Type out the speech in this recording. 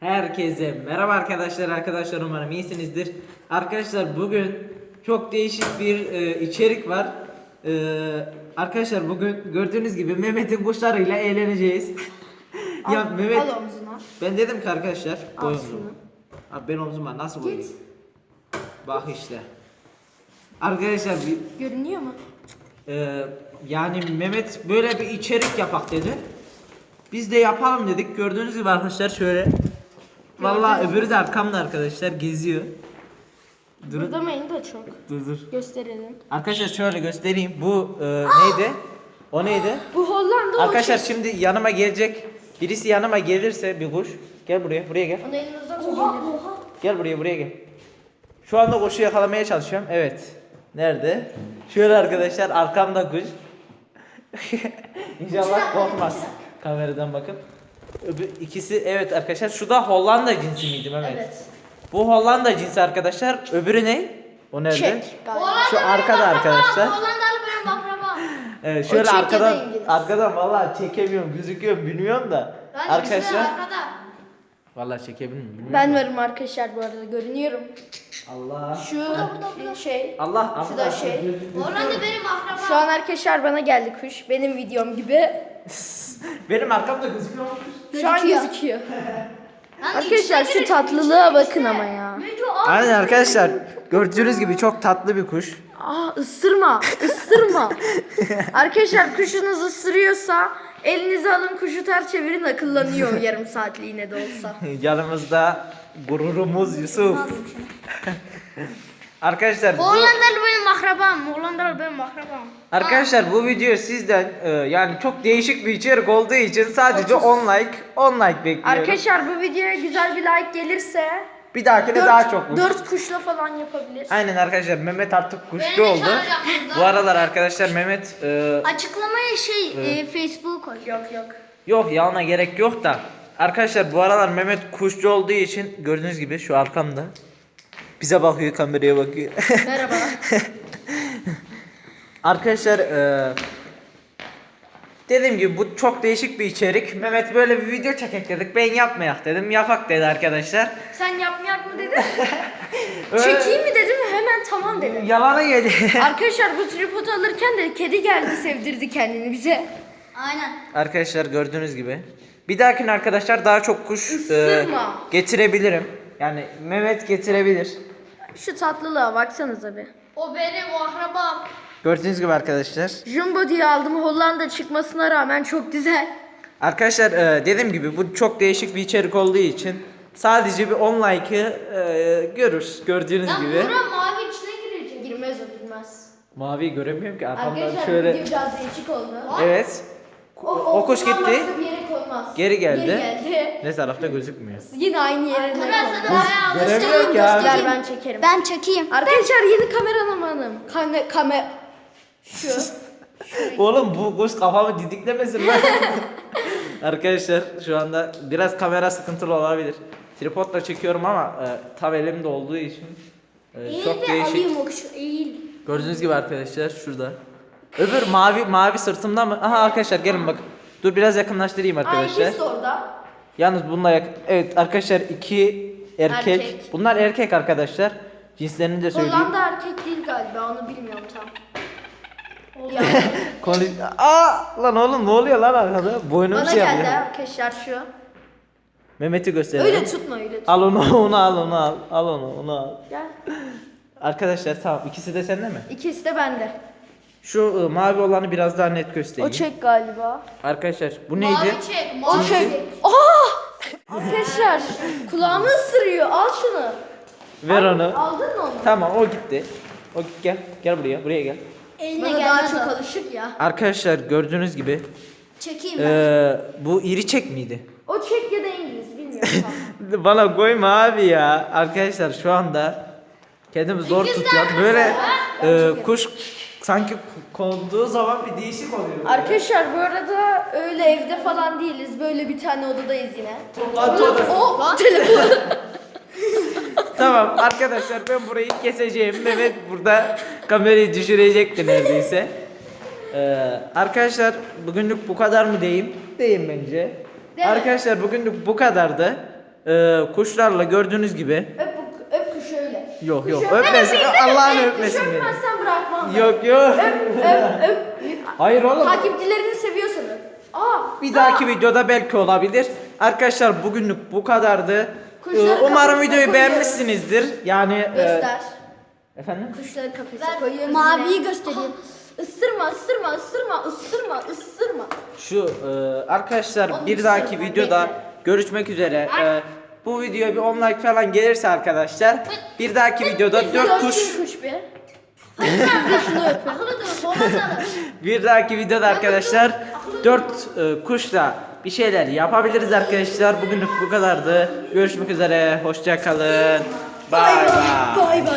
Herkese merhaba arkadaşlar arkadaşlar umarım iyisinizdir. Arkadaşlar bugün çok değişik bir e, içerik var. E, arkadaşlar bugün gördüğünüz gibi Mehmet'in kuşlarıyla eğleneceğiz. ya Al- Mehmet al omzuna. ben dedim ki arkadaşlar Al şunu. Abi ben omzuma nasıl? Git. Bak işte. Arkadaşlar bir, Görünüyor mu? Ee, yani Mehmet böyle bir içerik yapak dedi. Biz de yapalım dedik. Gördüğünüz gibi arkadaşlar şöyle. Vallahi Gördünüz öbürü de arkamda arkadaşlar geziyor. Durun. Buradamayın da çok. Dur dur. Gösterelim. Arkadaşlar şöyle göstereyim. Bu e, neydi? O neydi? Bu Hollanda Arkadaşlar şimdi yanıma gelecek. Birisi yanıma gelirse bir kuş. Gel buraya, buraya gel. Onu elinizden tutun. Oha oha. Gel buraya, buraya gel. Şu anda kuşu yakalamaya çalışıyorum. Evet. Nerede? Şöyle arkadaşlar arkamda kuş. İnşallah korkmaz. Kameradan bakın. Öbür ikisi evet arkadaşlar. Şu da Hollanda cinsi miydi Mehmet? Evet. Bu Hollanda cinsi arkadaşlar. Öbürü ne? O nerede? Çek galiba. Şu arkada arkadaşlar. Hollandalı benim akrabam. Evet şöyle çek ya da arkadan İngiliz. arkadan vallahi çekemiyorum, gözüküyor bilmiyorum da. İkisi de arkadaşlar arkada. Vallahi çekebilir miyim bilmiyorum. Ben da. varım arkadaşlar bu arada görünüyorum. Allah. Şu şey. Allah Şu da şey. Hollanda benim akrabam. Şu an arkadaşlar bana geldi kuş. Benim videom gibi. Benim arkamda gözüküyor mu? Şu an gözüküyor. Arkadaşlar şu tatlılığa bakın ama ya. Aynen arkadaşlar gördüğünüz gibi çok tatlı bir kuş. Aa ısırma, ısırma. Arkadaşlar kuşunuz ısırıyorsa elinize alın kuşu ters çevirin akıllanıyor yarım saatliğine de olsa. Yanımızda gururumuz Yusuf. arkadaşlar bu, Hollandalı benim akrabam. Hollandalı benim akrabam. arkadaşlar bu video sizden e, yani çok değişik bir içerik olduğu için sadece 10 like 10 like bekliyorum. Arkadaşlar bu videoya güzel bir like gelirse bir dahakine daha çok kuş. 4 kuşla falan yapabilir. Aynen arkadaşlar Mehmet artık kuşlu oldu. Bu aralar arkadaşlar Mehmet e, Açıklamaya şey e, Facebook koy. Yok yok. Yok yalana gerek yok da. Arkadaşlar bu aralar Mehmet kuşçu olduğu için gördüğünüz gibi şu arkamda. Bize bakıyor kameraya bakıyor. Merhaba. arkadaşlar eee dediğim gibi bu çok değişik bir içerik. Mehmet böyle bir video çekek dedik. Ben yapmayak dedim. Yapak dedi arkadaşlar. Sen yapmayak mı dedin? Öyle- Çekeyim mi dedim hemen tamam dedim. Yalana geldi. Arkadaşlar bu tripodu alırken de kedi geldi sevdirdi kendini bize. Aynen. arkadaşlar gördüğünüz gibi. Bir dahakine arkadaşlar daha çok kuş Isırma. getirebilirim. Yani Mehmet getirebilir. Şu tatlılığa baksanıza bir. O benim o akrabam. Gördüğünüz gibi arkadaşlar. Jumbo diye aldım Hollanda çıkmasına rağmen çok güzel. Arkadaşlar e, dediğim gibi bu çok değişik bir içerik olduğu için sadece bir 10 like'ı e, görür gördüğünüz Lan gibi. bura mavi içine girecek. Girmez o girmez. Mavi göremiyorum ki arkamdan Arkadaşlar şöyle. video biraz değişik oldu. Evet. O, O kuş kutudan gitti. bir yere konmaz. Geri geldi. Geri geldi. Ne tarafta gözükmüyor. Yine aynı yere konmaz. bayağı Göremiyorum ki abi. Ver ben çekerim. Ben çekeyim. Arkadaşlar yeni kameramanım. Kame, kame... Şu. Oğlum bu kuş kafamı didiklemesin lan. Arkadaşlar şu anda biraz kamera sıkıntılı olabilir. Tripodla çekiyorum ama e, tam elimde olduğu için e, çok değişik. o kuşu eğil. Gördüğünüz gibi arkadaşlar şurada. Öbür mavi mavi sırtımda mı? Aha arkadaşlar gelin bak. Dur biraz yakınlaştırayım Ay arkadaşlar. ikisi de orada. Yalnız bununla yakın. Evet arkadaşlar iki erkek. Erkek. Bunlar erkek arkadaşlar. Cinslerini de söyleyeyim. Hollanda erkek değil galiba onu bilmiyorum tam. Yani Konuş. Aa lan oğlum ne oluyor lan arkada? Boynum bana şey geldi yapıyor. arkadaşlar şu. Mehmet'i gösterelim. Öyle tutma öyle tutma. Al onu onu al onu al. Al onu onu al. Gel. Arkadaşlar tamam ikisi de sende mi? İkisi de bende. Şu ı, mavi olanı biraz daha net O göstereyim. çek galiba. Arkadaşlar bu neydi? Mavi çek. O Mavi çek. Aa! Arkadaşlar kulağımı ısırıyor. Al şunu. Ver onu. Aldın mı onu? Tamam o gitti. O git gel. Gel buraya. Buraya gel. Eline Bana daha gelmez çok o. alışık ya. Arkadaşlar gördüğünüz gibi Çekeyim ben. eee, bu iri çek miydi? O çek ya da İngiliz bilmiyorum tam. Bana koyma abi ya. Arkadaşlar şu anda kendimi zor tutuyorum. Böyle çekerim. kuş sanki konduğu zaman bir değişik oluyor. böyle. Arkadaşlar bu arada öyle evde falan değiliz. Böyle bir tane odadayız yine. Toplantı odası. O telefon. Tamam arkadaşlar ben burayı keseceğim. Mehmet burada kamerayı düşürecekti neredeyse. Ee, arkadaşlar bugünlük bu kadar mı diyeyim? Deyim bence. Deme. Arkadaşlar bugünlük bu kadardı. e, kuşlarla gördüğünüz gibi Öp, bu- öp kuşu öyle. Yok yok öp- öpmesin beni öpmesin beni. öpmezsen bırakmam. ben. Yok yok. Öp öp. Hayır oğlum. Takipçilerini seviyorsan öp. Aa. Bir dahaki videoda belki olabilir. Arkadaşlar bugünlük bu kadardı. Kuşları Ee, Umarım videoyu koyuyoruz. beğenmişsinizdir. Yani e, Göster. efendim Kuşları kafese koyuyoruz. Maviyi yine. göstereyim. Isırma, ısırma, ısırma, ısırma, ısırma. şu e, arkadaşlar Onu bir dahaki istiyorum, videoda bekle. görüşmek üzere. E, bu videoya bir 10 like falan gelirse arkadaşlar bir dahaki videoda 4 kuş bir. Akıllı dur. Sormasana. bir dahaki videoda arkadaşlar 4 kuşla bir şeyler yapabiliriz arkadaşlar. Bugünlük bu kadardı. Görüşmek üzere. Hoşça kalın. Bay bay. Bay bay.